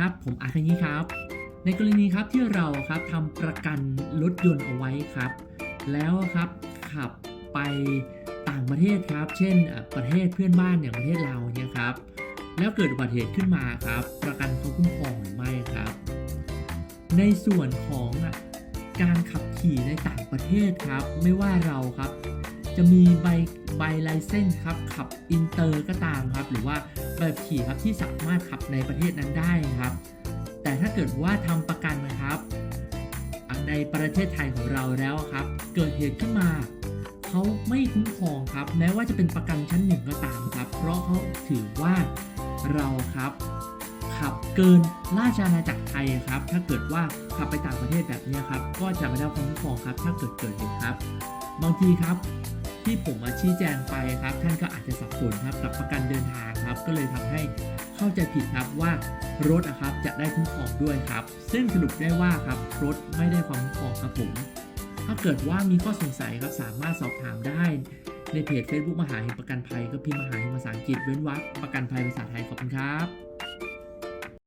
ครับผมอาร์ตอย่างนี้ครับ ในกรณีครับที่เราครับทำประกันรถยนต์เอาไว้ครับ แล้วครับขับไปต่างประเทศครับ เช่นประเทศเพื่อนบ้านอย่างประเทศเราเนี่ยครับแล้วเกิดอุบัติเหตุขึ้นมาครับ ประกันเขาคุ้มครองหรือไม่ครับ ในส่วนของอะการขับขี่ในต่างประเทศครับ ไม่ว่าเราครับ จะมีใบใบไลเซนส์ครับขับอินเตอร์ก็ตามครับ หรือว่าใบขับขี่ครับที่สามารถขับในประเทศนั้นได้ครับ แต่ถ้าเกิดว่าทำประกันนะครับ ในประเทศไทยของเราแล้วครับ เกิดเหตุขึ้นมาเขาไม่คุ้มครองครับ แม้ว่าจะเป็นประกันชั้นหนึ่งก็ตามครับ เพราะเขาถือว่าเราครับขับเกินราชอาณาจักรไทยครับ ถ้าเกิดว่าขับไปต่างประเทศแบบนี้ครับ ก็จะไม่ได้ความคุ้มครองครับ ถ้าเกิดเกิดเหตุครับ บางทีครับ ที่ผมมาชี้แจงไปครับ ท่านก็อาจจะสับสนครับกับประกันเดินทางครับ ก็เลยทำให้เข้าใจผิดครับว่ารถนะครับจะได้คุ้มครองด้วยครับ ซึ่งสรุปได้ว่าครับรถไม่ได้ความคุ้มครองครับผม ถ้าเกิดว่ามีข้อสงสัยครับสามารถสอบถามได้ในเพจ Facebook มหาเห็นประกันภัยก็พิมพ์มหาเห็นภาษาอังกฤษเว้นวรรคประกันภัยภาษาไทยขอบคุณครับ